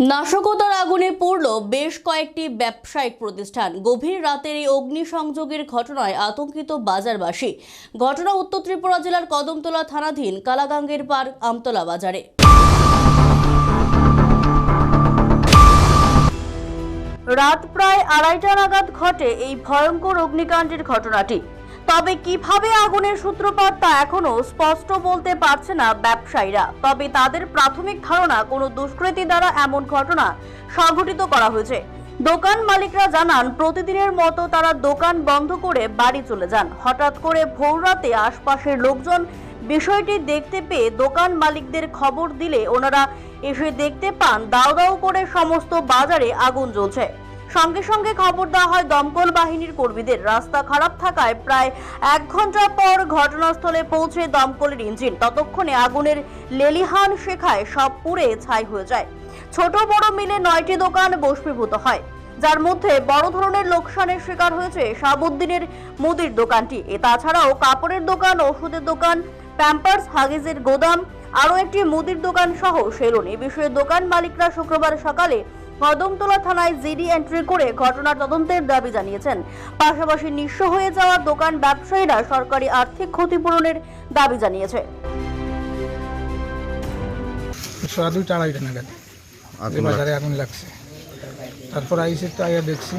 নাশকতার আগুনে পড়ল বেশ কয়েকটি ব্যবসায়িক প্রতিষ্ঠান। গভীর রাতের এই অগ্নিসংযোগের ঘটনায় আতঙ্কিত বাজারবাসী। ঘটনা উত্তর ত্রিপুরা জেলার কদমতলা থানাধীন কালাগাঙ্গের পার আমতলা বাজারে। রাত প্রায় আড়াইটা নাগাদ ঘটে এই ভয়ঙ্কর অগ্নিকাণ্ডের ঘটনাটি। তবে কীভাবে আগুনের সূত্রপাত তা এখনও স্পষ্ট বলতে পারছে না ব্যবসায়ীরা। তবে তাদের প্রাথমিক ধারণা, কোনো দুষ্কৃতী দ্বারা এমন ঘটনা সংঘটিত করা হয়েছে। দোকান মালিকরা জানান, প্রতিদিনের মতো তারা দোকান বন্ধ করে বাড়ি চলে যান। হঠাৎ করে ভোর রাতে আশপাশের লোকজন বিষয়টি দেখতে পেয়ে দোকান মালিকদের খবর দিলে ওনারা এসে দেখতে পান, দাও দাও করে সমস্ত বাজারে আগুন জ্বলছে। সঙ্গে সঙ্গে খবর দেওয়া হয়, দমকল বাহিনীর কর্মীদের। রাস্তা খারাপ থাকায় প্রায় এক ঘণ্টা পর ঘটনাস্থলে পৌঁছে দমকলের ইঞ্জিন। ততক্ষণে আগুনের লেলিহান শেখায় সব পুড়ে ছাই হয়ে যায়। ছোট বড় মিলে নয়টি দোকান বস্মীভূত হয়। যার মধ্যে বড় ধরনের লোকসানের শিকার হয়েছে শাহাবুদ্দিনের মুদির দোকানটি। এ তাছাড়াও কাপড়ের দোকান, ওষুধের দোকান, প্যাম্পার্স, হাগিজের গোদাম, আরও একটি মুদির দোকান সহ সেলুন। এ বিষয়ে দোকান মালিকরা শুক্রবার সকালে কদমতলা থানায় জিডি এন্ট্রি করে ঘটনার তদন্তের দাবি জানিয়েছেন। পাশাপাশি নিঃস্ব হয়ে যাওয়া দোকান ব্যবসায়ীরা সরকারি আর্থিক ক্ষতিপূরণের দাবি জানিয়েছে। সোয়া দুইটা আড়াইটা নাগাদ। বাজারে আগুন লাগছে। তারপর আইসে তো আইয়া দেখছি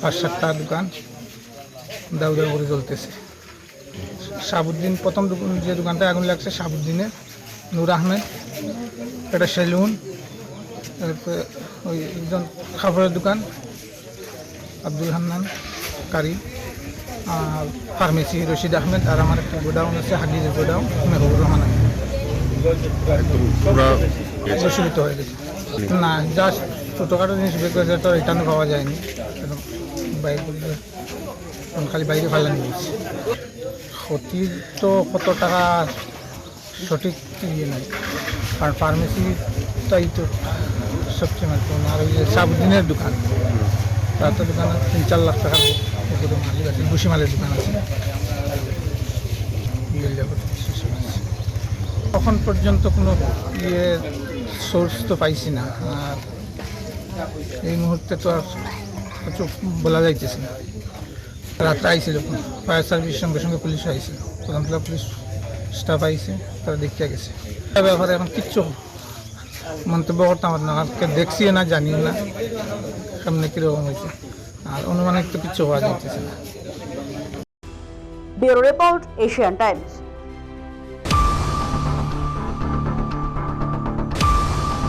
পাঁচ সাতটা দোকান দাউ দাউ করে জ্বলতেছে। সাবুদ্দিন প্রথম দোকান যে দোকানটা আগুন লাগছে সাবুদ্দিনের নূর আহমেদ একটা সেলুন। তারপরে ওই একজন খাবারের দোকান আব্দুল হান্নান কারি আর ফার্মেসি রশিদ আহমেদ আর আমার একটা গোডাউন আছে হাগিজের গোডাউন মেহবুর রহমান প্রচলিত হয়ে গেছে। না জাস্ট ছোটোখাটো জিনিস বের করেছে তো রিটার্ন পাওয়া যায়নি। বাইরে খালি বাইরে ফালানি দিয়েছে ক্ষতির তো কত টাকা সঠিক ইয়ে নাই। কারণ ফার্মেসিটাই তো সবচেয়ে মাত্র আর ওই সাবুদ্দিনের দোকান। তার তো দোকানে তিন চার লাখ টাকার উপরে আছে দোকান আছে। তখন পর্যন্ত কোনো ইয়ে সোর্স তো পাইছি না। আর এই মুহূর্তে তো আর কিছু বলা যাইতেছে না। রাত্রে আইছিল ফায়ার সার্ভিস সঙ্গে সঙ্গে পুলিশ আইছিল। প্রধানতলা পুলিশ স্টাফ আইসে তারা দেখিয়া গেছে। ব্যাপারে এখন কিচ্ছু মন্তব্য করতে আমার না আজকে দেখছি না জানিও না সামনে কীরকম হয়েছে। আর অনুমানিক তো কিছু হওয়া যাচ্ছে না। Bureau report Asian Times.